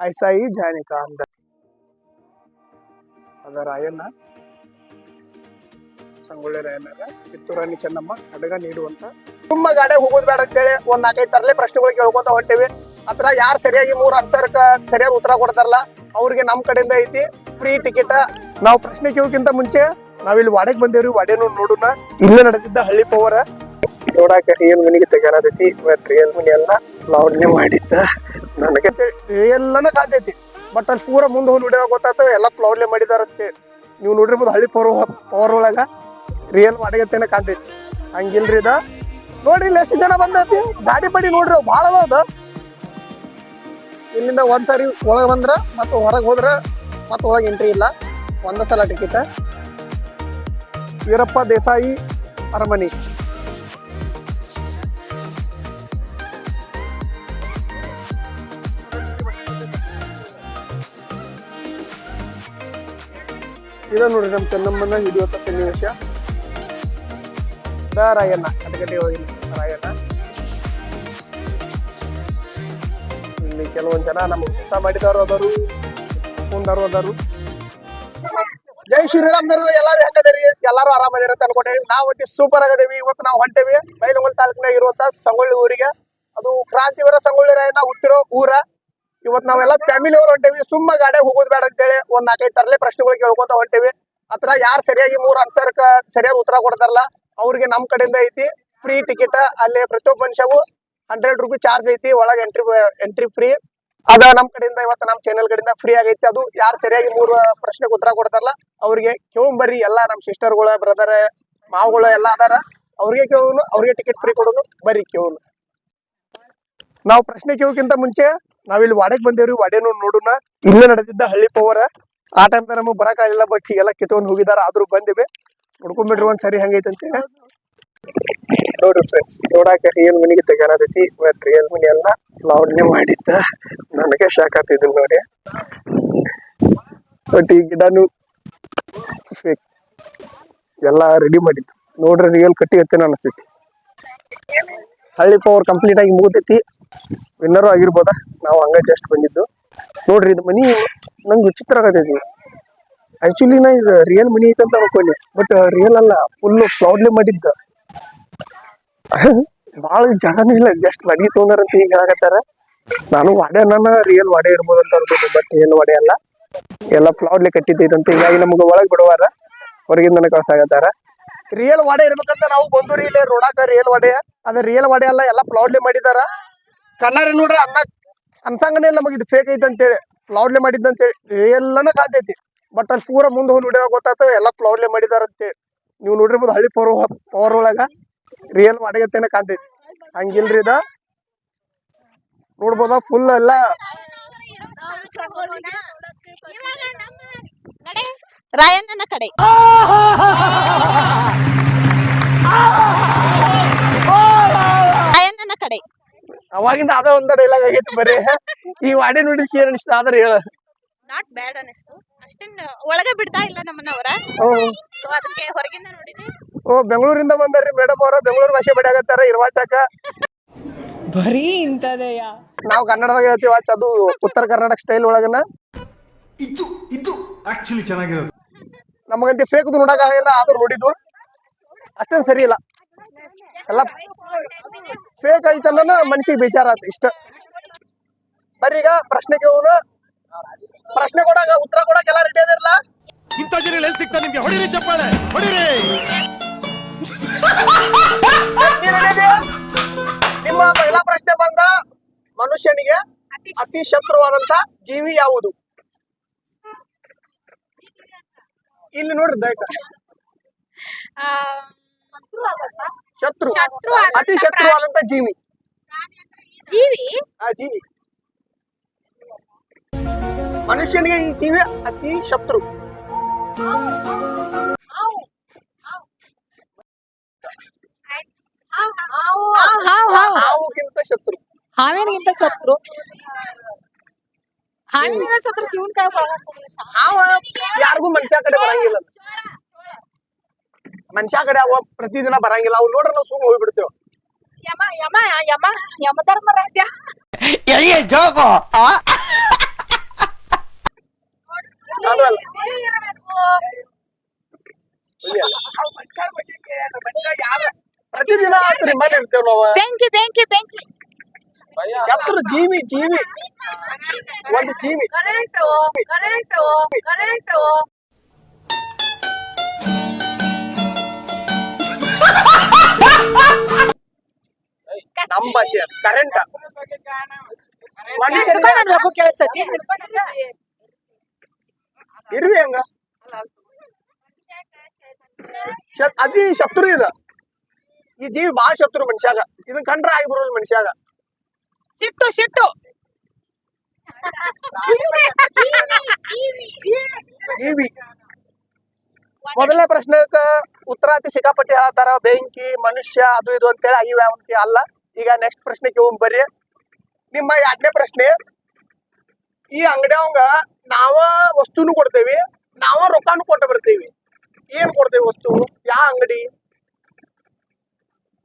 ऐसा ही जाने का अंदर ಅದರ ರಾಯಣ್ಣ ಸಂಗೊಳ್ಳಿ ರಾಯಣ್ಣಗ ಕಿತ್ತೂರಾಣಿ ಚೆನ್ನಮ್ಮ ಅಡಗ ನೀಡುವಂತ ತುಂಬ ಗಾಡಿ ಹೋಗೋದು ಬೇಡ ಅಂತೇಳಿ ಒಂದ್ ನಾಲ್ಕೈದು ತರಲೆ ಪ್ರಶ್ನೆಗಳು ಕೇಳ್ಕೊತ ಹೊಂಟೇವಿ ಅದ್ರ ಯಾರು ಸರಿಯಾಗಿ ಮೂರ್ ಅನ್ಸರ್ಕ ಸರಿಯಾಗಿ ಉತ್ತರ ಕೊಡ್ತಾರಲ್ಲ ಅವ್ರಿಗೆ ನಮ್ ಕಡೆಯಿಂದ ಐತಿ ಫ್ರೀ ಟಿಕೆಟ್ ನಾವು ಪ್ರಶ್ನೆ ಕೇಳೋಕ್ಕಿಂತ ಮುಂಚೆ ನಾವಿಲ್ಲಿ ವಾಡೆಗೆ ಬಂದೇವ್ರಿ ವಾಡೆನು ನೋಡೋಣ ಇಲ್ಲೇ ನಡೆದಿದ್ದ ಹಳ್ಳಿ ಪವರ್ ನೋಡಾಕ ರಿಯಲ್ ಮನಿಗೆ ತೆಗಾರತೈತಿ ಬಟ್ ರಿಯಲ್ ಮನಿ ಎಲ್ಲ ಲೌಡ್ನೆ ಮಾಡಿದ್ದ ನನಗೆ ರಿಯಲ್ಲನ ಕಾತೈತಿ ಬಟ್ ಅಲ್ಲಿ ಪೂರ ಮುಂದೆ ಹೋಗಿ ನೋಡಿದಾಗ ಗೊತ್ತಾತ ಎಲ್ಲ ಫ್ಲೌಡ್ಲೆ ಮಾಡಿದಾರಂತೆ ನೀವು ನೋಡಿರ್ಬೋದು ಹಳ್ಳಿ ಪವರ್ ಪವರ್ ಒಳಗ ರಿಯಲ್ ವಾಡಗತ್ತೇನೆ ಕಾಂತೈತಿ ಹಂಗಿಲ್ರಿ ಇದ. ನೋಡ್ರಿ, ಇಲ್ಲಿ ಎಷ್ಟು ಜನ ಬಂದೈತಿ? ಗಾಡಿ ಪಡಿ ನೋಡ್ರಿ ಭಾಳ ಅದ. ಇಲ್ಲಿಂದ ಒಂದ್ ಸಾರಿ ಒಳಗೆ ಬಂದ್ರ ಮತ್ತು ಹೊರಗೆ ಹೋದ್ರೆ ಮತ್ತೆ ಒಳಗೆ ಎಂಟ್ರಿ ಇಲ್ಲ. ಒಂದ ಸಲ ಟಿಕೆಟ್ ವೀರಪ್ಪ ದೇಸಾಯಿ ಅರಮನೆ. ಇದ ನೋಡ್ರಿ ನಮ್ಮ ಚೆನ್ನಮ್ಮನ ಹಿಡಿಯುವಂತ ಸನ್ನಿವೇಶ. ರಾಯಣ್ಣ ಕಟಕಟೆ ಹೋಗಿಲ್ಲ ರಾಯಣ್ಣ. ಇಲ್ಲಿ ಕೆಲವೊಂದ್ ಜನ ನಮ್ಮ ಕೆಲಸ ಮಾಡಿದವರು ಅದಾರು ಮುಂದವರು ಅದಾರು ಜೈ ಶ್ರೀರಾಮ್ದರು ಎಲ್ಲಾರು ಹೆಂಗದೇರಿ? ಎಲ್ಲಾರು ಆರಾಮದಿರ ಅಂತ ಅನ್ಕೊಂಡೇವಿ ನಾವು ಅತಿ ಸೂಪರ್ ಆಗದೇವಿ. ಇವತ್ತು ನಾವು ಹೊಂಟೇವಿ. ಬೈಲಹೊಂಗಲ ತಾಲೂಕಿನಾಗ ಇರುವಂತ ಸಂಗೊಳ್ಳಿ ಊರಿಗೆ. ಅದು ಕ್ರಾಂತಿವೀರ ಸಂಗೊಳ್ಳಿ ರಾಯಣ್ಣ ಹುಟ್ಟಿರೋ ಊರ. ಇವತ್ ನಾವೆಲ್ಲ ಫ್ಯಾಮಿಲಿ ಅವ್ರು ಹೊಂಟೇವಿ, ಸುಮ್ಮ ಗಾಡಿ ಹೋಗೋದ್ ಬೇಡ ಅಂತೇಳಿ ಒಂದ್ ನಾಲ್ಕೈದು ತರಲೆ ಪ್ರಶ್ನೆಗಳು ಕೇಳ್ಕೊಂತ ಹೊಂಟೇವಿ. ಅತ್ರ ಯಾರು ಸರಿಯಾಗಿ ಮೂರ್ ಆನ್ಸರ್ ಸರಿಯಾಗಿ ಉತ್ತರ ಕೊಡ್ತಾರಲ್ಲ, ಅವ್ರಿಗೆ ನಮ್ ಕಡೆಯಿಂದ ಐತಿ ಫ್ರೀ ಟಿಕೆಟ್ ಅಲ್ಲಿ ಪ್ರತಿಯೊಬ್ಬ ಮನುಷ್ಯವು ಹಂಡ್ರೆಡ್ ರುಪಿ ಚಾರ್ಜ್ ಐತಿ, ಒಳಗೆ ಎಂಟ್ರಿ ಎಂಟ್ರಿ ಫ್ರೀ ಅದ ನಮ್ ಕಡೆಯಿಂದ ಇವತ್ತು ನಮ್ ಚಾನಲ್ ಕಡೆಯಿಂದ ಫ್ರೀ ಆಗೈತಿ. ಅದು ಯಾರು ಸರಿಯಾಗಿ ಮೂರು ಪ್ರಶ್ನೆಗೆ ಉತ್ತರ ಕೊಡ್ತಾರಲ್ಲ, ಅವ್ರಿಗೆ ಕೇಳ್ಬರ್ರಿ, ಎಲ್ಲಾ ನಮ್ ಸಿಸ್ಟರ್ಗಳು ಬ್ರದರ್ ಮಾವುಗಳು ಎಲ್ಲ ಅದಾರ, ಅವ್ರಿಗೆ ಕೇಳೋನು, ಅವ್ರಿಗೆ ಟಿಕೆಟ್ ಫ್ರೀ ಕೊಡೋನು ಬರ್ರಿ ಕೇಳೋನು. ನಾವು ಪ್ರಶ್ನೆ ಕೇಳೋಕ್ಕಿಂತ ಮುಂಚೆ ನಾವಿಲ್ಲಿ ವಾಡೆಗೆ ಬಂದೇವ್ರಿ, ವಾಡೆನು ನೋಡೋಣ ಇಲ್ಲೇ ನಡೆದಿದ್ದ ಹಳ್ಳಿ ಪವರ್. ಆ ಟೈಮ್ ನಮಗೆ ಬರಕಾಗಿಲ್ಲ ಬಟ್ ಎಲ್ಲ ಕಿತ್ಕೊಂಡ್ ಹೋಗಿದಾರ, ಆದ್ರೂ ಬಂದಿವೆ. ನೋಡ್ಕೊಂಡ್ಬಿಡ್ರಿ ಒಂದ್ ಸರಿ ಹಂಗೈತೆ ಅಂತ ನೋಡ್ರಿ ಫ್ರೆಂಡ್ಸ್ ನೋಡಾಕ ರಿಯಲ್ ಮನಿಗೆ ತೆಗಾರತೈತಿ ಬಟ್ ರಿಯಲ್ ಮನಿ ಎಲ್ಲ ಲೌಡ್ನೆ ಮಾಡಿದ್ದ. ನನಗೆ ಶಾಕ್ ಆಗ್ತಿದ್ದು ನೋಡಿ. ಬಟ್ ಈ ಗಿಡನು ಎಲ್ಲಾ ಎಲ್ಲ ರೆಡಿ ಮಾಡಿದ್ದು. ನೋಡ್ರಿ ರಿಯಲ್ ಕಟ್ಟಿ ಅಂತ ಅನಿಸ್ತೈತಿ. ಹಳ್ಳಿ ಪವರ್ ಕಂಪ್ಲೀಟ್ ಆಗಿ ಮುಗಿದೈತಿ. ವಿನ್ನರು ಆಗಿರ್ಬೋದ? ನಾವು ಹಂಗ ಜಸ್ಟ್ ಬಂದಿದ್ದು. ನೋಡ್ರಿ, ಇದು ಮನಿ ನಂಗೆ ವಿಚಿತ್ರ ಆಗತೈತಿ ಆಕ್ಚುಲಿ ನಾ ಇದು ರಿಯಲ್ ಮನಿ ಐತೆ ಅಂತ ಅನ್ಕೊಂಡೆ. ಬಟ್ ರಿಯಲ್ ಅಲ್ಲ ಫುಲ್ ಫ್ಲೌಡ್ಲೆ ಮಾಡಿದ್ದ. ಭಾಳ ಜಾಗನೂ ಇಲ್ಲ ಜಸ್ಟ್ ಮನಿ ತೊಗೊಂಡಾರಂತ ಈಗ ಆಗತ್ತಾರ ನಾನು ವಾಡೆ ನನ್ನ ರಿಯಲ್ ವಾಡೆ ಇರ್ಬೋದು ಅಂತ ಅನ್ಕೊಂಡು ಬಟ್ ರಿಯಲ್ ವಾಡೆ ಅಲ್ಲ. ಎಲ್ಲ ಫ್ಲೌಡ್ಲೆ ಕಟ್ಟಿದ್ದೈತಂತ ಹೀಗಾಗಿ ನಮ್ಗೆ ಒಳಗೆ ಬಿಡುವಾರ. ಹೊರಗಿಂದನೇ ಕಳ್ಸಾಗತ್ತಾರ ರಿಯಲ್ ವಾಡೆ ಇರ್ಬೇಕಂತ ನಾವು ಬಂದೂರಿ ಇಲ್ಲಿ ನೋಡಾಕ ರಿಯಲ್ ವಾಡೆ ಅದ ರಿಯಲ್ ವಾಡೆ ಅಲ್ಲ, ಎಲ್ಲ ಫ್ಲೌಡ್ಲೆ ಮಾಡಿದಾರ. ಕಣ್ಣಾರ ನೋಡ್ರಿ ಅನ್ನ ಅನ್ಸಂಗನೆ ನಮಗೆ ಇದು ಫೇಕ್ ಐತೆ ಅಂತೇಳಿ. ಫ್ಲೌಡ್ಲೆ ಮಾಡಿದ್ದ ಅಂತೇಳಿ. ರಿಯಲ್ಲನ ಕಾತೈತಿ ಬಟ್ ಅಲ್ಲಿ ಪೂರ ಮುಂದೆ ಹೋಗಿ ನೋಡಿದಾಗ ಗೊತ್ತಾಯ್ತು, ಎಲ್ಲ ಫ್ಲೌಡ್ಲೆ ಮಾಡಿದಾರ ಅಂತೇಳಿ. ನೀವು ನೋಡಿರ್ಬೋದು ಹಳ್ಳಿ ಪವರ್ ಪವರ್ ಒಳಗ ರಿಯಲ್ ವಾಡೆಗತ್ತೇನೆ ಕಾಂತೈತಿ ಹಂಗಿಲ್ರಿ ಇದ. ನೋಡ್ಬೋದ ಫುಲ್ ಎಲ್ಲ ರಾಯಣ್ಣನ ಕಡೆ. ರಾಯಣ್ಣನ ಕಡೆ. ಅವಾಗಿಂದ ಅದ ಒಂದ ಡೈಲಾಗ್ ಆಗೈತಿ ಬರೀ. ಈ ವಾಡೆ ನೋಡಿ ಏನ್ ಅನಿಸ್ತ ಆದ್ರೆ ಹೇಳ. ನಾಟ್ ಬ್ಯಾಡ್ ಅನಿಸ್ತು ಅಷ್ಟೇನ್ ಒಳಗೆ ಬಿಡ್ತಾ ಇಲ್ಲ ನಮ್ಮನ್ನವರ ಸೊ ಅದಕ್ಕೆ ಹೊರಗಿಂದ ನೋಡಿದೆ. ಓ ಬೆಂಗಳೂರಿಂದ ಬಂದಾರ್ರಿ ಮೇಡಮ್ ಅವರ. ಬೆಂಗಳೂರು ಭಾಷೆ ಬಡಿಯಾಗತ್ತಾರ ಇರ್ವಾತಕ ಬರೀ ಇಂಥದೆಯಾ? ನಾವು ಕನ್ನಡದಾಗ ಹೇಳ್ತೀವಿ ವಾಚ್ ಅದು ಉತ್ತರ ಕರ್ನಾಟಕ ಸ್ಟೈಲ್ ಒಳಗನ? ಇದು ಇದು ಆಕ್ಚುಲಿ ಚೆನ್ನಾಗಿರೋದು. ನಮಗಂತ ಫೇಕ್ ನೋಡಕ್ ಆಗಿಲ್ಲ ಆದ್ರೂ ನೋಡಿದ್ವು ಅಷ್ಟೇನ್ ಸರಿ ಇಲ್ಲ. ಎಲ್ಲ ಫೇಕ್ ಐತಲ್ಲ ಮನ್ಸಿಗೆ ಬೇಜಾರ ಆತ ಇಷ್ಟ. ಬರ್ರಿ ಈಗ ಪ್ರಶ್ನೆ ಕೇಳ ಪ್ರಶ್ನೆ ಕೊಡಾಗ ಉತ್ತರ ಕೊಡಕ್ಕೆಲ್ಲ ಎಲ್ಲ ರೆಡಿ ಅದಿರಲ್ಲ ಇಂಥ ಜನ ಎಲ್ಲಿ ಸಿಗ್ತಾರೆ ನಿಮ್ಗೆ? ಹೊಡಿರಿ ಚಪ್ಪಾಳೆ ಹೊಡಿರಿ. ನಿಮ್ಮ ಮಹಿಳಾ ಪ್ರಶ್ನೆ ಬಂದ ಮನುಷ್ಯನಿಗೆ ಅತಿ ಶತ್ರುವಾದಂತ ಜೀವಿ ಯಾವುದು? ಇಲ್ಲಿ ನೋಡ್ರಿ ದಯಕ. ಶತ್ರು ಶತ್ರು. ಆದಂತ ಅತಿ ಶತ್ರುವಾದಂತ ಜೀವಿ. ಜೀವಿ? ಆ ಜೀವಿ. ಮನುಷ್ಯನಿಗೆ ಈ ಜೀವಿ ಅತಿ ಶತ್ರು. ಹಾವುಗಿಂತ ಶತ್ರು. ಹಾವೇನಿಗಿಂತ ಸತ್ರು ಹಾವಿನಿಂದ ಶತ್ರು ಶಿವನ್ ಕಾಯಿ ಹಾವ ಯಾರಿಗೂ ಮನುಷ್ಯ ಕಡೆ ಬರಂಗಿಲ್ಲ ಮನುಷ್ಯ ಕಡೆ ಅವ ಪ್ರತಿದಿನ ಬರಂಗಿಲ್ಲ. ಅವ್ ನೋಡ್ರ ನಾವು ಸುಮ್ಮನೆ ಹೋಗ್ಬಿಡ್ತೇವೆ. ಯಮ ಯಮ ಯಮ ಯಮಧರ್ಮರಾಜ ಎಲ್ಲಿ ಜೋಗು. ಪ್ರತಿದಿನ ಆತ್ರಿ ಮನೆ ಇರ್ತೇವ್ ನಾವು ಬೆಂಕಿ ಬೆಂಕಿ ಬೆಂಕಿ. ಚತ್ರ ಜೀವಿ ಜೀವಿ. ಒಂದು ಜೀವಿ. Current current current. ನಮ್ ಭಾಷೆ ಕರೆಂಟ್ ಮನುಷ್ಯರಿಗೆ ಕೇಳಿಸ್ತೈತಿ ಇರ್ವಿ ಹಂಗ ಅತಿ ಶತ್ರು ಇದ ಈ ಜೀವಿ ಬಾ ಶತ್ರು ಮನುಷ್ಯಾಗ ಇದನ್ ಕಂಡ್ರ ಆಗಿ ಬರೋದು ಮನುಷ್ಯಾಗ ಸಿಟ್ಟು ಸಿಟ್ಟು ಜೀವಿ ಮೊದಲನೇ ಪ್ರಶ್ನೆಕ ಉತ್ತರಾತಿ ಸಿಕ್ಕಾಪಟ್ಟಿ ಹೇಳ್ತಾರ ಬೆಂಕಿ ಮನುಷ್ಯ ಅದು ಇದು ಅಂತೇಳಿ ಆಗಿವೆ ಅವಂತಿ ಅಲ್ಲ. ಈಗ ನೆಕ್ಸ್ಟ್ ಪ್ರಶ್ನೆಗೆ ಹೋಗ್ ಬರ್ರಿ. ನಿಮ್ಮ ಎರಡನೇ ಪ್ರಶ್ನೆ ಈ ಅಂಗಡಿಯವಂಗ ನಾವ ವಸ್ತುನು ಕೊಡ್ತೇವಿ ನಾವ ರೊಕ್ಕನು ಕೊಟ್ಟು ಬರ್ತೀವಿ. ಏನ್ ಕೊಡ್ತೇವಿ ವಸ್ತು? ಯಾವ ಅಂಗಡಿ?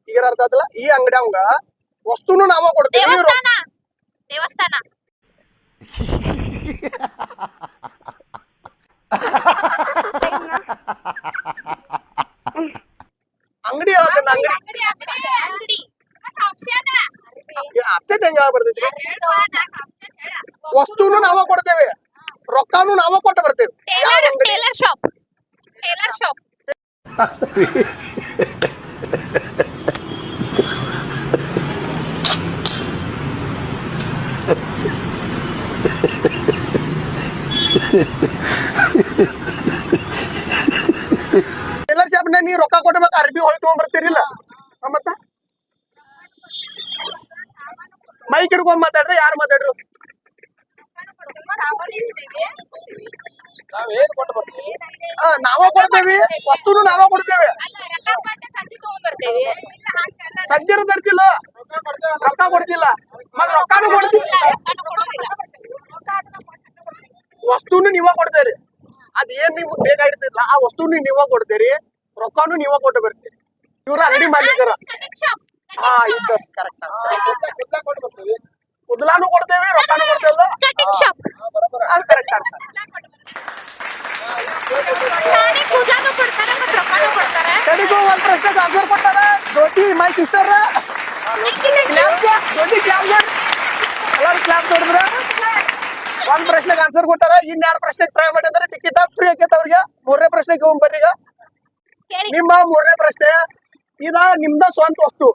ಈಗ ಅರ್ಥ ಆತಲ್ಲ ಈ ಅಂಗಡಿಯವಂಗ ವಸ್ತುನು ನಾವ ಕೊಡ್ತೇವಿ ದೇವಸ್ಥಾನ. ಅಂಗಡಿ ಹೇಳತ್ತೇನೆ ಅಂಗಡಿ ಅಂಗಡಿ ಅಪ್ಸೆಟ್ ಹೆಂಗ ಬರ್ತೈತಿ ವಸ್ತುನು ನಾವ ಕೊಡ್ತೇವೆ ರೊಕ್ಕನು ನಾವ ಕೊಟ್ಟು ಬರ್ತೇವೆ ಯಾವ ಟೇಲರ್ ಅಂಗಡಿ tailor shop tailor shop tailor ರೊಕ್ಕ ಕೊಡ್ಬೇಕು ಅರ್ಬಿ ಹೊಳಿ ತಗೊಂಡ್ ಬರ್ತೀರಿಲ್ಲ. ಮತ್ತ? ಮೈಕ್ ಹಿಡ್ಕೊಂಡ್ ಮಾತಾಡ್ರಿ ಯಾರು ಮಾತಾಡ್ರು? ನಾವ ಕೊಡ್ತೇವಿ ವಸ್ತುನು ನಾವ ಕೊಡ್ತೇವೆ. ಸದ್ಯರ ತರ್ತಿಲ್ಲ. ರೊಕ್ಕ ಕೊಡ್ತಿಲ್ಲ. ಮತ್ ರೊಕ್ಕನು ಕೊಡ್ತಿಲ್ಲ ವಸ್ತುನು ನೀವ ಕೊಡ್ತೇರಿ. ಅದೇನ್ ನೀವು ಬೇಕಾಗಿರ್ತಿಲ್ಲ ಆ ವಸ್ತುನು ನೀವ ಕೊಡ್ತೇರಿ. ರೊಕ್ಕನು ನೀವ ಕೊಟ್ಟು ಬರ್ತೀರಿ. ಇವ್ರ ಅಂಗಡಿ ಮಾಲೀಕರ. ಹಾ ಇದ್ದ ಕರೆಕ್ಟ್ ಕುದ್ಲಾನು ಕೊಡ್ತೇವೆ ರೊಕ್ಕನು ಕೊಡ್ತೇವಲ್ಲ? ಅದು ಕರೆಕ್ಟ್ ಆನ್ಸರ್ ಒಂದ್ ಪ್ರಶ್ನೆಗೆ ಆನ್ಸರ್ ಕೊಟ್ಟಾರ. Jyothi my sister Jyothi clap ಎಲ್ಲರೂ ಕ್ಲಾಪ್ ನೋಡಿದ್ರ ಒಂದ್ ಪ್ರಶ್ನೆಗೆ ಆನ್ಸರ್ ಕೊಟ್ಟಾರ. ಇನ್ ಎರಡು ಪ್ರಶ್ನೆಗೆ ಟ್ರೈ ಮಾಡಿದ್ರೆ ಟಿಕೆಟ್ ಫ್ರೀ ಆಕೈತೆ ಅವ್ರಿಗೆ. ಮೂರನೇ ಪ್ರಶ್ನೆಗೆ ಹೋಗ್ಬರ್ರಿ ಈಗ. ನಿಮ್ಮ ಮೂರನೇ ಪ್ರಶ್ನೆ ಇದ ನಿಮ್ದ ಸ್ವಂತ ವಸ್ತು.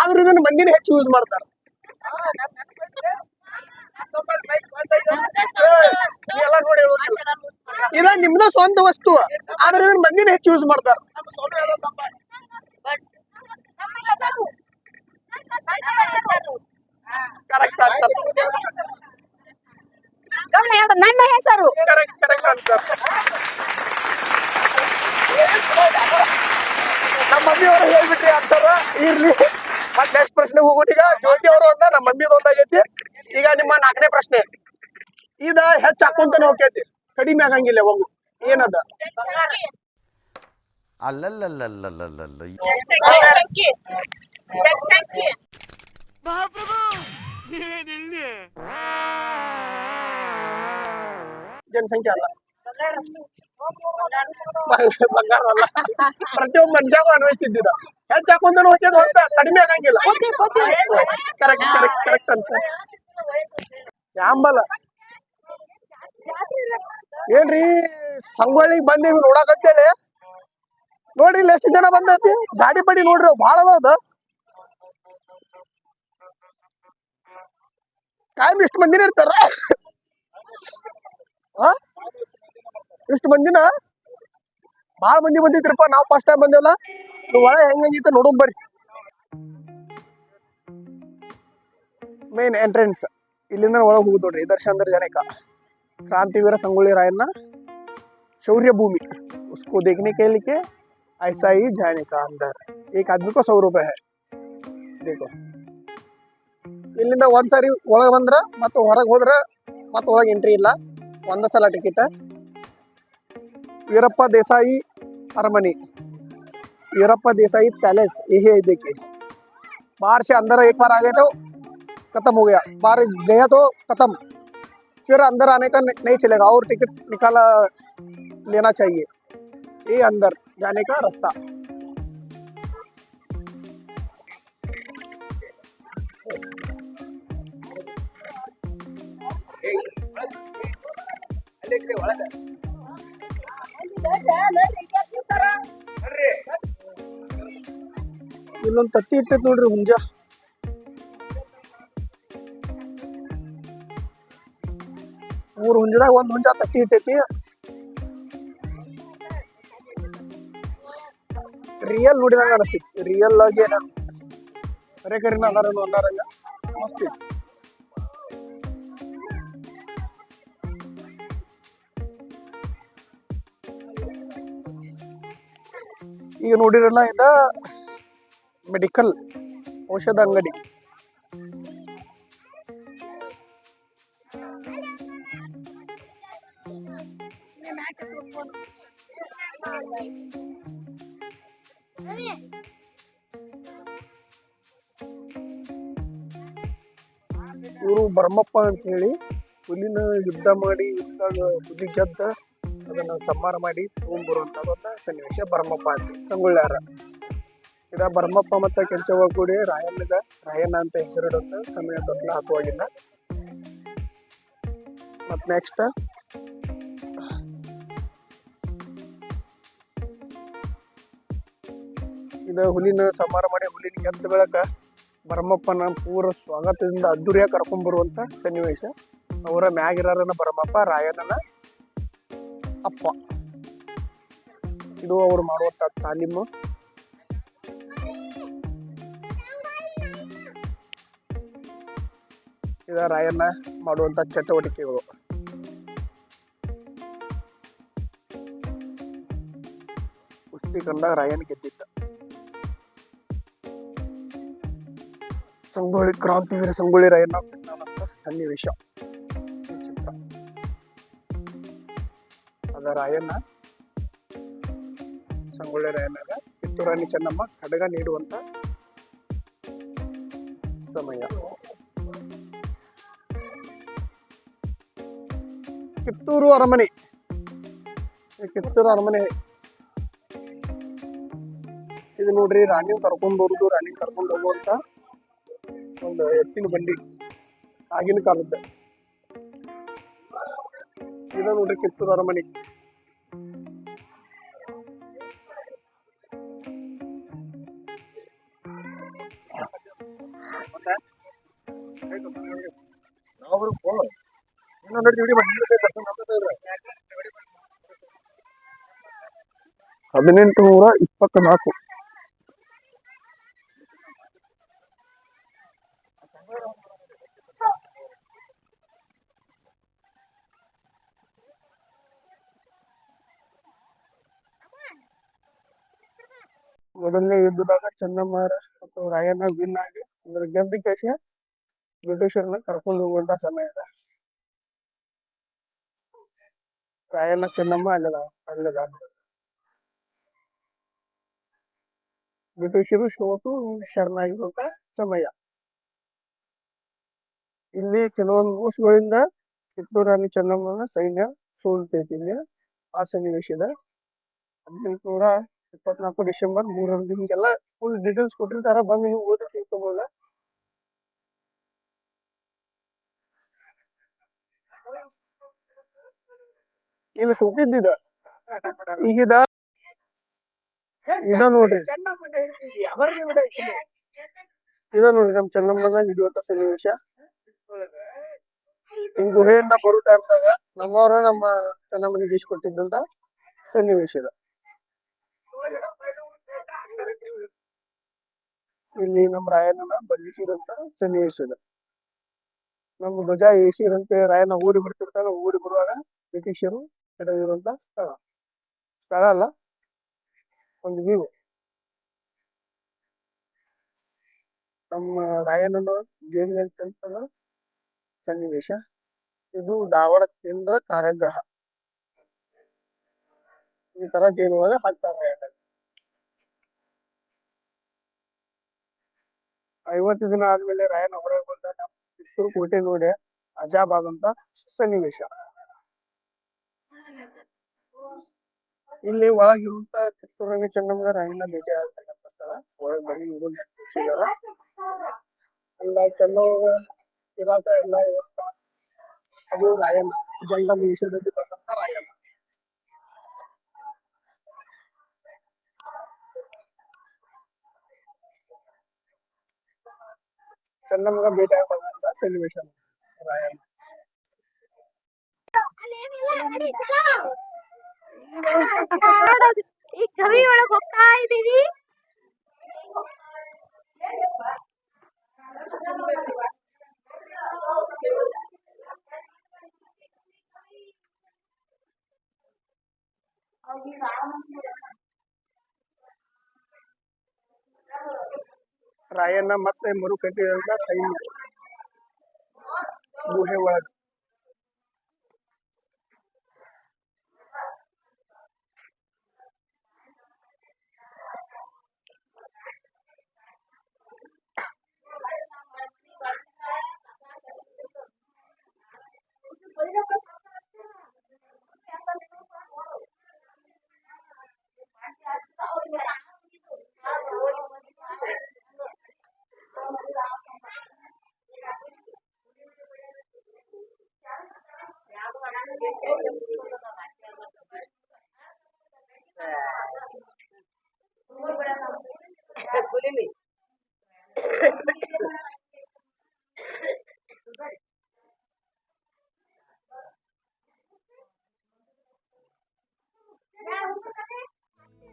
ಆದ್ರೂ ಇದನ್ನ ಮಂದಿನ ಹೆಚ್ಚು ಯೂಸ್ ಮಾಡ್ತಾರ. ಇದ ನಿಮ್ದ ಸ್ವಂತ ವಸ್ತು. ಆದ್ರೆ ಇದನ್ನ ಮಂದಿನ ಹೆಚ್ಚು ಯೂಸ್ ಮಾಡ್ತಾರ. ಕರೆಕ್ಟ್ ಆನ್ಸರ್ ನನ್ನ ಹೆಸರು. ಕರೆಕ್ಟ್ ಕರೆಕ್ಟ್ ಆನ್ಸರ್ ನಮ್ಮ ಮಮ್ಮಿ ಅವರು ಹೇಳ್ಬಿಟ್ರಿ ಆನ್ಸರ್ ಇರ್ಲಿ. ಮತ್ ನೆಕ್ಸ್ಟ್ ಪ್ರಶ್ನೆ ಹೋಗೋಣ ಈಗ. ಜ್ಯೋತಿ ಅವರು ಒಂದ ನಮ್ಮ ಮಮ್ಮಿದು ಒಂದಾಗೈತಿ ಈಗ ನಿಮ್ಮ ನಾಲ್ಕನೇ ಪ್ರಶ್ನೆ. ಇದ ಹೆಚ್ಚ ಹಾಕೊಂತಾನೆ ಹೋಗ್ತೈತಿ ಕಡಿಮೆ ಆಗಂಗಿಲ್ಲ ಯಾವಾಗೂ ಏನದ? ಅಲ್ಲಲ್ಲಲ್ಲಲ್ಲಲ್ಲಲ್ಲ. ಜನಸಂಖ್ಯೆ ಅಲ್ಲ. ಬಂಗಾರ ಅಲ್ಲ ಪ್ರತಿಯೊಬ್ಬ ಮನುಷ್ಯಗೂ ಅನ್ವಯಿಸಿದ್ದಿದ ಹೆಚ್ಚ ಹೋಗ್ತೈತಿ ಹೊರತ ಕಡಿಮೆ ಆಗಂಗಿಲ್ಲ ಕರೆಕ್ಟ್ ಕರೆಕ್ಟ್ ಕರೆಕ್ಟ್ ಆನ್ಸರ್ ಯಾಂಬಲ ಏನ್ರಿ ಸಂಗೊಳ್ಳಿಗೆ ಬಂದೇವಿ ನೋಡಕತ್ತೇಳಿ ನೋಡ್ರಿ ಇಲ್ಲಿ ಎಷ್ಟು ಜನ ಬಂದೈತಿ ಗಾಡಿ ಪಡಿ ನೋಡ್ರಿ ಬಹಳ ಅದ ಕಾಯಂ ಇಷ್ಟು ಮಂದಿನ ಇರ್ತಾರ? ಇಷ್ಟು ಮಂದಿನ ಭಾಳ ಮಂದಿ ಬಂದಿದ್ರಪ್ಪ ನಾವು ಫಸ್ಟ್ ಟೈಮ್ ಬಂದೇವಲ್ಲ ಇದು ಒಳ ಹೆಂಗೈತಿ ನೋಡೋಣ ಬರ್ರಿ ಮೇನ್ ಎಂಟ್ರೆನ್ಸ್ ಇಲ್ಲಿಂದ ಒಳಗೆ ಹೋಗುದು ನೋಡ್ರಿ ದರ್ಶನ ಜನಕ क्रांतिवीर संगोली रायन्ना शौर्य भूमि उसको देखने के लिए ऐसा ही जाने का अंदर एक आदमी को सौ रुपए है देखो ಇಲ್ಲಿಂದ ಒಂದ್ ಸಾರಿ ಒಳಗೆ ಬಂದ್ರ ಮತ್ತು ಹೊರಗೆ ಹೋದ್ರ ಮತ್ತೆ ಒಳಗೆ ಎಂಟ್ರಿ ಇಲ್ಲ ಒಂದ ಸಲ ಟಿಕೆಟ್ ವೀರಪ್ಪ ದೇಸಾಯಿ अरमनी वीरप्पा देसाई पैलेस यही है देखिए बाहर से अंदर एक बार आ गए तो खत्म हो गया बाहर गया तो खत्म फिर अंदर आने का नहीं चलेगा और टिकट निकाला लेना चाहिए ये अंदर जाने का रास्ता ಇಲ್ಲೊಂದ್ ತತ್ತಿ ಇಟ್ಟೈತೆ ನೋಡ್ರಿ ಹುಂಜ. ಮೂರು ಹುಂಜದಾಗ ಒಂದ್ ಹುಂಜ ತತ್ತಿ ಇಟ್ಟೈತಿ. ರಿಯಲ್ ನೋಡಿದಂಗ ಅನಿಸ್ತಿ ರಿಯಲ್ ಆಗಿ ಏನ? ಕರೆ ಕರಿನ ಅದಾರ ಅಲ್ಲಾರಂಗ ಮಸ್ತ್ ಈಗ ನೋಡಿರಲ್ಲ ಇದ ಮೆಡಿಕಲ್ ಔಷಧ ಅಂಗಡಿ. ಇವರು ಭರಮಪ್ಪ ಅಂತ ಹೇಳಿ ಹುಲಿನ ಯುದ್ಧ ಮಾಡಿ ಯುದ್ಧ ಹುಲಿ ಗೆದ್ದ ಅದನ್ನ ಸಂಹಾರ ಮಾಡಿ ತಗೊಂಡ್ಬರುವಂತ ಒಂದು ಸನ್ನಿವೇಶ ಭರಮಪ್ಪ ಅಂತ ಸಂಗೊಳ್ಳಾರ ಇದ ಭರಮಪ್ಪ ಮತ್ತು ಕೆಂಚವ್ವ ಕೂಡಿ ರಾಯಣ್ಣಗ ರಾಯಣ್ಣ ಅಂತ ಹೆಸರಿಡುವಂತ ಸಮಯ ತೊಟ್ಲ ಹಾಕುವಾಗಿಲ್ಲ ಮತ್ ನೆಕ್ಸ್ಟ್ ಇದ ಹುಲಿನ ಸಂಹಾರ ಮಾಡಿ ಹುಲಿನ ಕೆತ್ತ ಬೆಳಕ ಭರಮಪ್ಪನ ಪೂರ ಸ್ವಾಗತದಿಂದ ಅದ್ದೂರಿಯಾಗಿ ಕರ್ಕೊಂಡ್ ಬರುವಂತ ಸನ್ನಿವೇಶ. ಅವರ ಮ್ಯಾಗಿರಾರನ ಭರಮಪ್ಪ ರಾಯಣ್ಣನ ಅಪ್ಪ. ಇದು ಅವರು ಮಾಡುವಂತ ತಾಲೀಮು. ಇದ ರಾಯಣ್ಣ ಮಾಡುವಂತ ಚಟುವಟಿಕೆಗಳು. ಕುಸ್ತಿ ಕಂಡ ರಾಯನ್ ಗೆದ್ದಿದ್ದ. ಸಂಗೊಳ್ಳಿ ಕ್ರಾಂತಿವೀರ ಸಂಗೊಳ್ಳಿ ರಾಯಣ್ಣ ಸನ್ನಿವೇಶ. ರಾಯಣ್ಣ. ಸಂಗೊಳ್ಳಿ ರಾಯಣ್ಣಗ. ಕಿತ್ತೂರಾಣಿ ಚೆನ್ನಮ್ಮ ಖಡ್ಗ ನೀಡುವಂತ ಸಮಯ. ಕಿತ್ತೂರು ಅರಮನೆ. ಕಿತ್ತೂರು ಅರಮನೆ. ಇದು ನೋಡ್ರಿ, ರಾಣಿ ಕರ್ಕೊಂಡು ಬರುದು, ರಾಣಿ ಕರ್ಕೊಂಡು ಹೋಗುವಂತ ಒಂದು ಎತ್ತಿನ ಬಂಡಿ ಆಗಿನ ಕಾಲದ ಇದು ನೋಡ್ರಿ ಕಿತ್ತೂರು ಅರಮನೆ. ಹದಿನೆಂಟು ನೂರ ಇಪ್ಪತ್ನಾಲ್ಕು ಮೊದಲನೇ ಯುದ್ಧದಾಗ ಚೆನ್ನಮ್ಮಾರ ಮತ್ತು ರಾಯಣ್ಣ ವಿನ್ ಆಗಿ ಅದ್ರ ಗೆದ್ದ ಕೇಶ ಬ್ರಿಟಿಷರನ್ನ ಕರ್ಕೊಂಡು ಹೋಗುವಂತ ಸಮಯ ಅದ ರಾಯಣ್ಣ ಚೆನ್ನಮ್ಮ ಅಲ್ಲದ ಅಲ್ಲದ ಬ್ರಿಟಿಷರು ಸೋತು ಶರಣಾಗಿರುವಂತ ಸಮಯ. ಇಲ್ಲಿ ಕೆಲವೊಂದು ವರ್ಷಗಳಿಂದ ಕಿತ್ತೂರು ರಾಣಿ ಚೆನ್ನಮ್ಮನ ಸೈನ್ಯ ಸೋಲ್ತೈತಿ ಇಲ್ಲಿ, ಆ ಸನ್ನಿವೇಶದ. ಹದಿನೆಂಟುನೂರ ಇಪ್ಪತ್ನಾಲ್ಕು ಡಿಸೆಂಬರ್ ಮೂರರಂದು ಹಿಂಗೆಲ್ಲ ಫುಲ್ ಡೀಟೇಲ್ಸ್ ಕೊಟ್ಟಿರ್ತಾರ. ಬಂದು ನೀವು ಓದಿ ತಿಳ್ಕೊಬೋದ? ಇಲ್ಲಿ ಸುಟ್ಟಿದ್ದಿದ ಈಗಿದ ಇದ ನೋಡ್ರಿ. ಇದ ನೋಡ್ರಿ ನಮ್ ಚೆನ್ನಮ್ಮನ ಹಿಡಿಯುವಂತ ಸನ್ನಿವೇಶ. ಈ ಗುಹೆಯಿಂದ ಬರೋ ಟೈಮ್ದಾಗ ನಮ್ಮವರ ನಮ್ಮ ಚೆನ್ನಮ್ಮನಿಗೆ ಇಸ್ಕೊಟ್ಟಿದ್ದಂತ ಸನ್ನಿವೇಶ ಇದ. ಇಲ್ಲಿ ನಮ್ಮ ರಾಯಣ್ಣನ ಬಂಧಿಸಿದಂತ ಸನ್ನಿವೇಶ ಇದೆ. ನಮ್ಮ ಧ್ವಜ ಏಸಿರಂತೆ ರಾಯನ ಊರಿಗೆ ಬರ್ತಿರ್ತಾಗ ಊರಿಗೆ ಬರುವಾಗ ಬ್ರಿಟಿಷರು ಕೆಡವಿರುವಂತ ಸ್ಥಳ. ಸ್ಥಳ ಅಲ್ಲ, ಒಂದು ವ್ಯೂ ನಮ್ಮ ರಾಯಣ್ಣನ ಜೈಲಿನ ಸನ್ನಿವೇಶ. ಇದು ಧಾರವಾಡ ಕೇಂದ್ರ ಕಾರಾಗೃಹ ಈ ತರ ಜೈಲು ಒಳಗೆ ಹಾಕ್ತಾರೆ ಐವತ್ತು ದಿನ ಆದ್ಮೇಲೆ ರಾಯಣ್ಣ ಹೊರಗೆ ಬಂದ ನಮ್ಮ ಕೋಟೆ ನೋಡಿ ಅಜಾಬ್ ಆದಂತ ಸನ್ನಿವೇಶ. ಇಲ್ಲಿ ಒಳಗಿರುವಂತ ಕಿತ್ತೂರಾಣಿ ಚೆನ್ನಮ್ಮ ರಾಯಣ್ಣ ಭೇಟಿ ಆಗ್ತಕ್ಕಂಥ ಸ್ಥಳ ಒಳಗ್ ಬರೀ ಇವ್ರು ಸಿಗಲ್ಲ ಎಲ್ಲ ಕೆಲವು ಇರಾಕ ಎಲ್ಲ ಇರುತ್ತ ಅದು ರಾಯಣ್ಣ ಜಂಗಲ್ ವಿಷಯದಲ್ಲಿ ಬರ್ತಂತ ರಾಯಣ್ಣ. ಚೆನ್ನಮ್ಮಗ ಭೇಟಿ ಆಗ್ಬಂತ ಸನ್ನಿವೇಶ ರಾಯಣ್ಣ. ಈ ಕವಿ ಒಳಗ್ ಹೋಗ್ತಾ ಇದೀವಿ ರಾಯಣ್ಣ ಮತ್ತೆ ಮರುಕಟ್ಟಿಯಿಂದ ಸೈನ್ಯ ಗುಹೆ ಒಳಗ.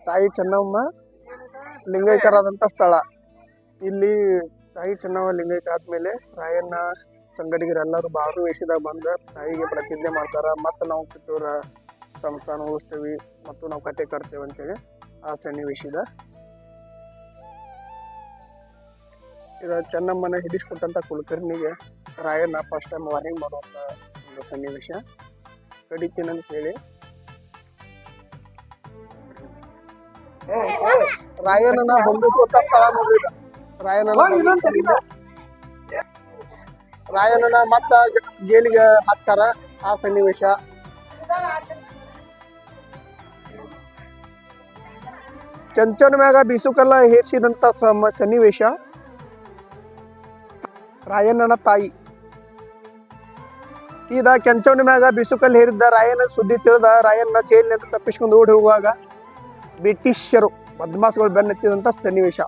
ತಾಯಿ ಚೆನ್ನಮ್ಮ ಲಿಂಗೈಕ್ಯರಾದಂತ ಸ್ಥಳ. ಇಲ್ಲಿ ತಾಯಿ ಚೆನ್ನಮ್ಮ ಲಿಂಗೈಕ್ಯ ಆದ್ಮೇಲೆ ರಾಯಣ್ಣ ಸಂಗಡಿಗರೆಲ್ಲರೂ ಭಾಗವಹಿಸಿದಾಗ ಬಂದ ತಾಯಿಗೆ ಪ್ರತಿಜ್ಞೆ ಮಾಡ್ತಾರೆ. ಮತ್ತು ನಾವು ಕಿತ್ತೂರ ಸಂಸ್ಥಾನ ಉಳಿಸ್ತೀವಿ ಮತ್ತು ನಾವು ಕತೆ ಕಟ್ತೇವೆ ಅಂತೇಳಿ ಆ ಸನ್ನಿವೇಶದ ಈಗ ಚೆನ್ನಮ್ಮನ ಹಿಡಿಸ್ಕೊಟ್ಟಂಥ ಕುಲಕರ್ಣಿಗೆ ರಾಯಣ್ಣ ಫಸ್ಟ್ ಟೈಮ್ ವಾರ್ನಿಂಗ್ ಮಾಡುವಂಥ ಒಂದು ಸನ್ನಿವೇಶ ಹೇಳಿ. ರಾಯಣ್ಣನ ಬಂಧಿಸುವಂತ ಸ್ಥಳ ನೋಡಿದ ರಾಯಣ್ಣನ ರಾಯಣ್ಣನ ಮತ್ತ ಜೈಲಿಗೆ ಹಾಕ್ತಾರ ಆ ಸನ್ನಿವೇಶ. ಚಂಚನ ಮ್ಯಾಗ ಬೀಸುಕಲ್ಲ ಹೇರ್ಸಿದಂತ ಸಮ ಸನ್ನಿವೇಶ. ರಾಯಣ್ಣನ ತಾಯಿ. ಈದ ಕೆಂಚವನ ಮ್ಯಾಗ ಬೀಸುಕಲ್ ಹೇರಿದ್ದ ರಾಯನ ಸುದ್ದಿ ತಿಳಿದ ರಾಯಣ್ಣ ಜೈಲಿನಿಂದ ತಪ್ಪಿಸ್ಕೊಂಡು ಓಡಿ ಹೋಗುವಾಗ ಬ್ರಿಟಿಷರು ಬದ್ಮಾಸ್ಗಳು ಬೆನ್ನತ್ತಿದಂತ ಸನ್ನಿವೇಶ.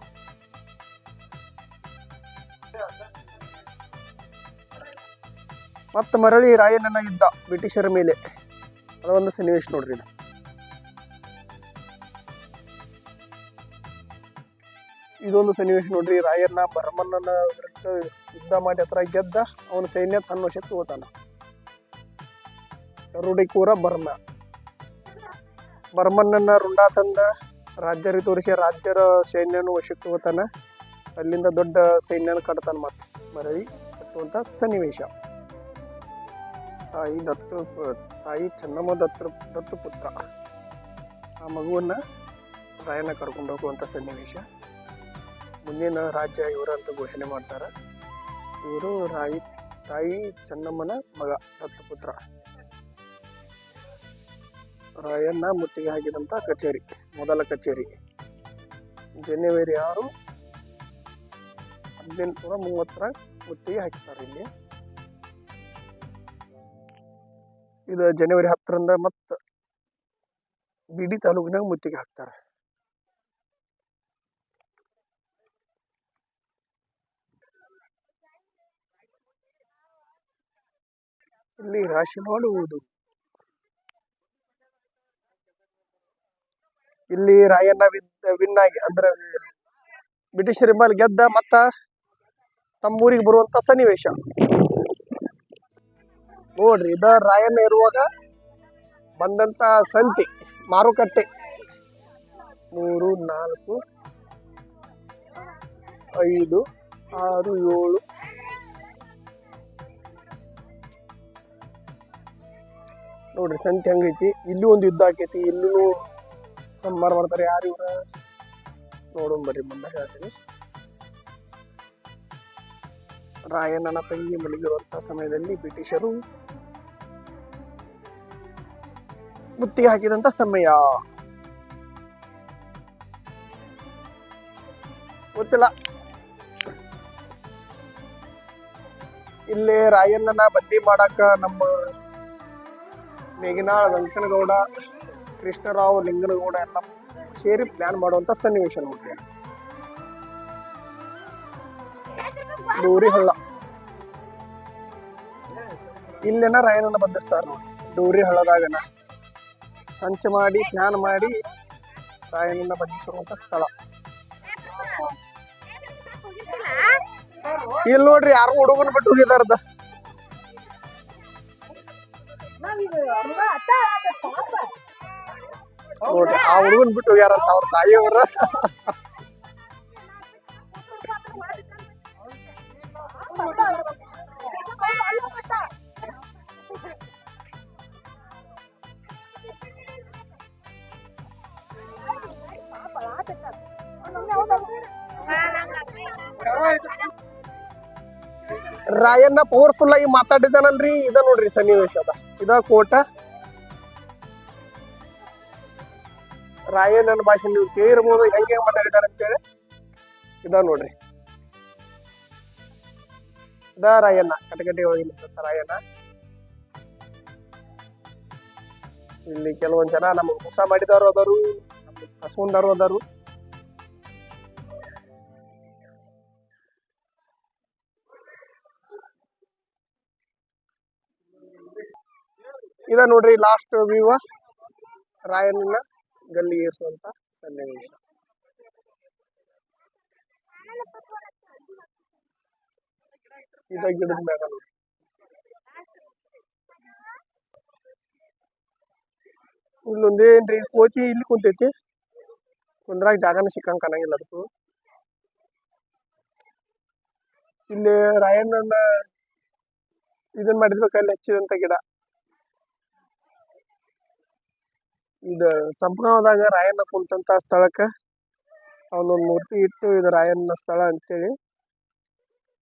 ಮತ್ತ ಮರಳಿ ರಾಯಣ್ಣನ ಯುದ್ಧ ಬ್ರಿಟಿಷರ ಮೇಲೆ. ಅದೊಂದು ಸನ್ನಿವೇಶ ನೋಡ್ರಿ ಇದು. ಇದೊಂದು ಸನ್ನಿವೇಶ ನೋಡ್ರಿ, ರಾಯಣ್ಣ ವಿರುದ್ಧ ಯುದ್ಧ ಮಾಡಿ ಹತ್ರ ಗೆದ್ದ ಅವನ ಸೈನ್ಯ ತನ್ನ ವಶಕ್ಕೆ ಹೋತಾನ ರೂಢಿಕೂರ ಬರ್ಮ. ಬರ್ಮನ್ನನ್ನ ರುಂಡ ತಂದ ರಾಜ್ಯರಿಗೆ ತೋರಿಸಿ ರಾಜ್ಯರ ಸೈನ್ಯನು ವಶಕ್ಕೆ ಹೋತಾನ ಅಲ್ಲಿಂದ ದೊಡ್ಡ ಸೈನ್ಯನ ಕಟ್ತಾನ ಮತ್ತೆ ಮರಳಿ ಕಟ್ಟುವಂತ ಸನ್ನಿವೇಶ. ತಾಯಿ ದತ್ತು ತಾಯಿ ಚೆನ್ನಮ್ಮ ದತ್ತು ದತ್ತು ಪುತ್ರ. ಆ ಮಗುವನ್ನು ರಾಯನ ಕರ್ಕೊಂಡು ಹೋಗುವಂಥ ಸನ್ನಿವೇಶ. ಮುಂದಿನ ರಾಜ್ಯ ಇವರಂತ ಘೋಷಣೆ ಮಾಡ್ತಾರೆ. ಇವರು ರಾಯಿ, ತಾಯಿ ಚೆನ್ನಮ್ಮನ ಮಗ ದತ್ತುಪುತ್ರ ರಾಯಣ್ಣ ಮುತ್ತಿಗೆ ಹಾಕಿದಂಥ ಕಚೇರಿ, ಮೊದಲ ಕಚೇರಿ. ಜನವರಿ ಆರು, ಹದಿನೆಂಟುನೂರ ಮೂವತ್ತರ ಮುತ್ತಿಗೆ ಹಾಕಿದ್ದಾರೆ ಇಲ್ಲಿ. ಇದು ಜನವರಿ ಹತ್ತರಿಂದ ಮತ್ತು ಬಿಡಿ ತಾಲೂಕಿನಾಗ ಮುತ್ತಿಗೆ ಹಾಕ್ತಾರೆ. ಇಲ್ಲಿ ರಾಶಿ ಮಾಡುವುದು. ಇಲ್ಲಿ ರಾಯಣ್ಣ ವಿನ್ ಆಗಿ ಅಂದ್ರೆ ಬ್ರಿಟಿಷರ ಮೇಲೆ ಗೆದ್ದ ಮತ್ತ ತಮ್ಮೂರಿಗೆ ಬರುವಂತ ಸನ್ನಿವೇಶ. ನೋಡ್ರಿ, ಇದ ರಾಯಣ್ಣ ಇರುವಾಗ ಬಂದಂತ ಸಂತಿ, ಮಾರುಕಟ್ಟೆ. ಮೂರು, ನಾಲ್ಕು, ಐದು, ಆರು, ಏಳು. ನೋಡ್ರಿ, ಸಂತೆ ಹಂಗೈತಿ ಇಲ್ಲೂ ಒಂದು ಯುದ್ಧ ಆಕೈತಿ, ಇಲ್ಲೂ ಸಂಬಾರ ಮಾಡ್ತಾರೆ ಯಾರು ಇವ್ರ? ನೋಡೋಣ ಬರ್ರಿ ಮುಂದೆ ಹೇಳ್ತೀನಿ. ರಾಯಣ್ಣನ ತಂಗಿ ಮಲಗಿರುವಂಥ ಸಮಯದಲ್ಲಿ ಬ್ರಿಟಿಷರು ಮುತ್ತಿಗೆ ಹಾಕಿದಂತ ಸಮಯ. ಗೊತ್ತಿಲ್ಲ. ಇಲ್ಲೇ ರಾಯಣ್ಣನ ಬಂದಿ ಮಾಡಾಕ ನಮ್ಮ ಮೇಘನಾಳ ವೆಂಕನಗೌಡ, ಕೃಷ್ಣರಾವ್ ಲಿಂಗನಗೌಡ ಎಲ್ಲ ಸೇರಿ ಪ್ಲಾನ್ ಮಾಡುವಂತ ಸನ್ನಿವೇಶ ನೋಡ್ರಿ. ಡೂರಿ ಹಳ್ಳ. ಇಲ್ಲೇನ ರಾಯನನ್ನ ಬಂಧಿಸ್ತಾರ ನೋಡಿ. ಡೂರಿ ಹಳ್ಳದಾಗನ. ಸಂಚ ಮಾಡಿ ಪ್ಲಾನ್ ಮಾಡಿ ರಾಯನನ್ನ ಬಂಧಿಸಿರುವಂತ ಸ್ಥಳ. ಇಲ್ಲಿ ನೋಡ್ರಿ ಯಾರು ಹುಡುಗನ ಬಿಟ್ಟು ಹೋಗಿದಾರದ? ನೋಡ್ರಿ, ಆ ಹುಡುಗನ್ ಬಿಟ್ಟು ಹೋಗ್ಯಾರಂತ ಅವ್ರ ತಾಯಿಯವ್ರ. ರಾಯಣ್ಣ ಪವರ್ಫುಲ್ ಆಗಿ ಮಾತಾಡಿದಾನಲ್ರಿ ಇದ ನೋಡ್ರಿ ಸನ್ನಿವೇಶ ಅದ ಇದ ಕೋಟ ರಾಯಣ್ಣನ ಭಾಷೆ ನೀವು ಕೇಳಿರ್ಬೋದು, ಹೆಂಗ್ ಮಾತಾಡಿದಾರೆ ಅಂತೇಳಿ ಇದ ನೋಡ್ರಿ. ಇದ ರಾಯಣ್ಣ ಕಟಕಟಿ ಒಳಗೆ ನಿಂತ ರಾಯಣ್ಣ ಇಲ್ಲಿ ಕೆಲವೊಂದ್ ಜನ ನಮಗೆ ಮೋಸ ಮಾಡಿದವರು ಅದಾರು ಕಸ್ಕೊಂಡವರು ಅದಾರು ಇದ ನೋಡ್ರಿ ಲಾಸ್ಟ್ ವ್ಯೂ ರಾಯಣ್ಣ ಗಲ್ಲಿ ಏರಿಸುವಂತ ಸನ್ನಿವೇಶ. ಇದ ಗಿಡದ ಮ್ಯಾಗ ನೋಡಿ ಇಲ್ಲೊಂದೇನ್ರಿ ಕೋತಿ ಇಲ್ಲಿ ಕುಂತೈತಿ. ಕುಂದ್ರಾಗ ಜಾಗನ ಸಿಕ್ಕಂಗ್ ಕಾಣಂಗಿಲ್ಲ ಅದಕ್ಕೂ. ಇಲ್ಲಿ ರಾಯಣ್ಣನ ಇದನ್ ಮಾಡಿದ್ಬೇಕಲ್ಲಿ ಹಚ್ಚಿದಂತ ಗಿಡ. ಇದ ಸಂಪೂರ್ಣದಾಗ ರಾಯಣ್ಣ ಕುಂತಂತ ಸ್ಥಳಕ್ಕ ಅವನೊಂದು ಮೂರ್ತಿ ಇಟ್ಟು ಇದು ರಾಯಣ್ಣ ಸ್ಥಳ ಅಂತೇಳಿ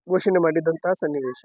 ಘೋಷಣೆ ಮಾಡಿದಂತಹ ಸನ್ನಿವೇಶ.